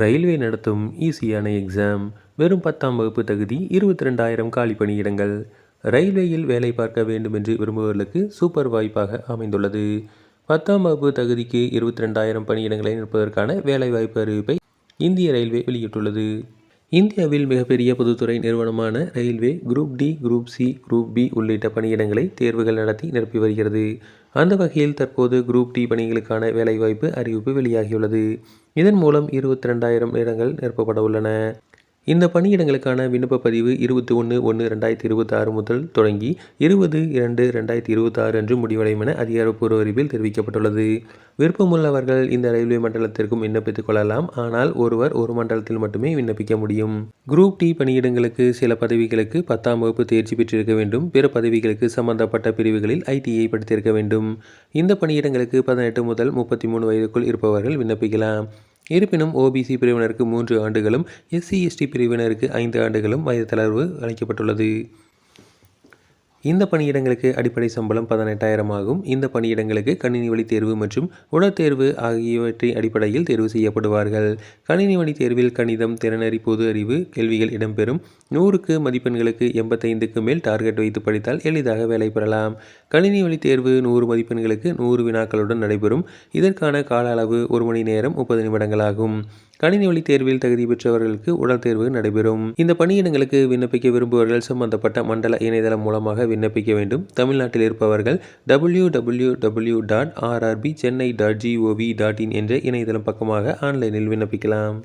Railway நடத்தும் ஈஸியான exam. வெறும் பத்தாம் வகுப்பு தகுதி இருபத்தி ரெண்டாயிரம் காலி பணியிடங்கள். ரயில்வேயில் வேலை பார்க்க வேண்டும் என்று விரும்புபவர்களுக்கு சூப்பர் வாய்ப்பாக அமைந்துள்ளது. பத்தாம் வகுப்பு தகுதிக்கு இருபத்தி ரெண்டாயிரம் பணியிடங்களை நிற்பதற்கான வேலைவாய்ப்பு அறிவிப்பை இந்திய ரயில்வே வெளியிட்டுள்ளது. இந்தியாவில் மிகப்பெரிய பொதுத்துறை நிறுவனமான railway group D group C group B உள்ளிட்ட பணியிடங்களை தேர்வுகள் நடத்தி நிரப்பி வருகிறது. அந்த வகையில் தற்போது குரூப் டி பணிகளுக்கான வேலைவாய்ப்பு அறிவிப்பு வெளியாகியுள்ளது. இதன் மூலம் இருபத்தி ரெண்டாயிரம் இடங்கள் நிரப்பப்பட உள்ளன. இந்த பணியிடங்களுக்கான விண்ணப்ப பதிவு இருபத்தி ஒன்று ஒன்று ரெண்டாயிரத்தி இருபத்தாறு முதல் தொடங்கி இருபது இரண்டு ரெண்டாயிரத்தி இருபத்தாறு அன்று முடிவடையும் என அதிகாரப்பூர்வ அறிவில் தெரிவிக்கப்பட்டுள்ளது. விருப்பமுள்ளவர்கள் இந்த ரயில்வே மண்டலத்திற்கும் விண்ணப்பித்துக் கொள்ளலாம். ஆனால் ஒருவர் ஒரு மண்டலத்தில் மட்டுமே விண்ணப்பிக்க முடியும். குரூப் டி பணியிடங்களுக்கு சில பதவிகளுக்கு பத்தாம் வகுப்பு தேர்ச்சி பெற்றிருக்க வேண்டும். பிற பதவிகளுக்கு சம்பந்தப்பட்ட பிரிவுகளில் ஐடிஐ படித்திருக்க வேண்டும். இந்த பணியிடங்களுக்கு பதினெட்டு முதல் முப்பத்தி மூணு வயதுக்குள் இருப்பவர்கள் விண்ணப்பிக்கலாம். இருப்பினும் ஓபிசி பிரிவினருக்கு மூன்று ஆண்டுகளும் எஸ்சி எஸ்டி பிரிவினருக்கு ஐந்து ஆண்டுகளும் வயது தளர்வு அளிக்கப்பட்டுள்ளது. இந்த பணியிடங்களுக்கு அடிப்படை சம்பளம் பதினெட்டாயிரம் ஆகும். இந்த பணியிடங்களுக்கு கணினி வழி தேர்வு மற்றும் உடற் தேர்வு ஆகியவற்றின் அடிப்படையில் தேர்வு செய்யப்படுவார்கள். கணினி வழி தேர்வில் கணிதம் திறனறி பொது அறிவு கேள்விகள் இடம்பெறும். நூறுக்கு மதிப்பெண்களுக்கு எண்பத்தைந்துக்கு மேல் டார்கெட் வைத்து படித்தால் எளிதாக வேலை பெறலாம். கணினி வழி தேர்வு நூறு மதிப்பெண்களுக்கு நூறு வினாக்களுடன் நடைபெறும். இதற்கான கால அளவு ஒரு மணி நேரம் முப்பது நிமிடங்களாகும். கணினி வழி தேர்வில் தகுதி பெற்றவர்களுக்கு உடல் தேர்வு நடைபெறும். இந்த பணியிடங்களுக்கு விண்ணப்பிக்க விரும்புவர்கள் சம்பந்தப்பட்ட மண்டல இணையதளம் மூலமாக விண்ணப்பிக்க வேண்டும். தமிழ்நாட்டில் இருப்பவர்கள் W W W dot RRB Chennai dot GOV dot in என்ற இணையதளம் பக்கமாக ஆன்லைனில் விண்ணப்பிக்கலாம்.